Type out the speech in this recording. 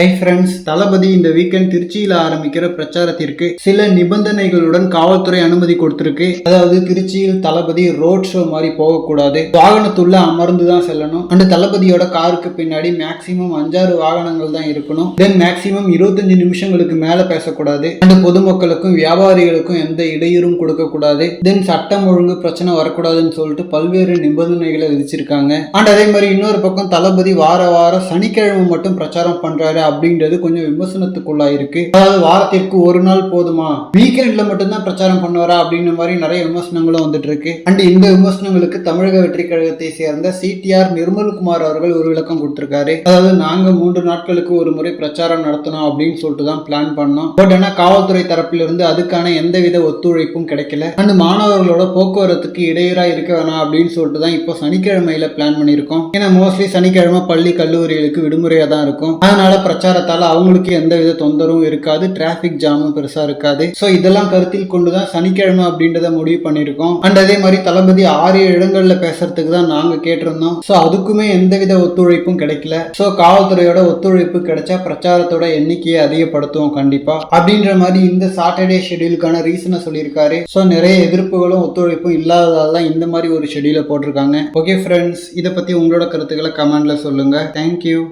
Hi friends தளபதி இந்த weekend திருச்சியில் ஆரம்பிக்கிற பிரச்சாரத்திற்கு சில நிபந்தனைகளுடன் காவல்துறை அனுமதி கொடுத்திருக்கு. அதாவது திருச்சியில் தளபதி ரோட் ஷோ மாதிரி போகக்கூடாது. வாகனத்துள்ள அமர்ந்து தான் செல்லணும். அண்ட் தளபதியோட காருக்கு பின்னாடி மேக்சிமம் அஞ்சாறு வாகனங்கள் தான் இருக்கணும். தென் மேக்சிமம் இருபத்தஞ்சு நிமிஷங்களுக்கு மேல பேசக்கூடாது. அண்ட் பொதுமக்களுக்கும் வியாபாரிகளுக்கும் எந்த இடையூறும் கொடுக்கக்கூடாது. தென் சட்டம் ஒழுங்கு பிரச்சனை வரக்கூடாதுன்னு சொல்லிட்டு பல்வேறு நிபந்தனைகளை விதிச்சிருக்காங்க. அண்ட் அதே மாதிரி இன்னொரு பக்கம் தளபதி வார வாரம் சனிக்கிழமை மட்டும் பிரச்சாரம் பண்றாரு. அப்படின்றது கொஞ்சம் விமர்சனத்துக்குள்ளாயிருக்கு அதாவது வாரத்திற்கு ஒரு நாள் போதுமா? வீக்கெண்ட்ல மட்டும்தான் பிரச்சாரம் பண்ணுவாரா அப்படின்ற மாதிரி நிறைய விமர்சனங்களும் வந்துட்டு இருக்கு. அண்ட் இந்த விமர்சனங்களுக்கு தமிழக வெற்றி கழகத்தை சேர்ந்த சிடிஆர் நிர்மல்குமார் அவர்கள் ஒரு விளக்கம் கொடுத்திருக்காரு. அதாவது நாங்க மூன்று நாட்களுக்கு ஒரு முறை பிரச்சாரம் நடத்தணும் அப்படின்னு சொல்லிட்டு தான் பிளான் பண்ணோம். பட் ஆனா காவல்துறை தரப்பிலிருந்து அதுக்கான எந்தவித ஒத்துழைப்பும் கிடைக்கல. அண்ட் மாணவர்களோட போக்குவரத்துக்கு இடையூறா இருக்க வேணாம் அப்படின்னு சொல்லிட்டு தான் இப்போ சனிக்கிழமையில பிளான் பண்ணியிருக்கோம். ஏன்னா மோஸ்ட்லி சனிக்கிழமை பள்ளி கல்லூரிகளுக்கு விடுமுறையா தான் இருக்கும். அதனால பிரச்சாரத்தால் அவங்களுக்கு எந்த வித தொந்தரவும் இருக்காது டிராஃபிக் ஜாமும் பெருசாக இருக்காது. ஸோ இதெல்லாம் கருத்தில் கொண்டு தான் சனிக்கிழமை அப்படின்றத முடிவு பண்ணியிருக்கோம். அண்ட் அதே மாதிரி தளபதி ஆறு இடங்களில் பேசுறதுக்கு தான் நாங்கள் கேட்டிருந்தோம். ஸோ அதுக்குமே எந்தவித ஒத்துழைப்பும் கிடைக்கல. ஸோ காவல்துறையோட ஒத்துழைப்பு கிடைச்சா பிரச்சாரத்தோட எண்ணிக்கையை அதிகப்படுத்துவோம் கண்டிப்பாக அப்படின்ற மாதிரி இந்த சாட்டர்டே ஷெடியூலுக்கான ரீசனை சொல்லியிருக்காரு. ஸோ நிறைய எதிர்ப்புகளும் ஒத்துழைப்பும் இல்லாததால் தான் இந்த மாதிரி ஒரு ஷெடியூலை போட்டிருக்காங்க. ஓகே ஃப்ரெண்ட்ஸ் இதை பற்றி உங்களோட கருத்துக்களை கமெண்ட்ல சொல்லுங்கள் தேங்க்யூ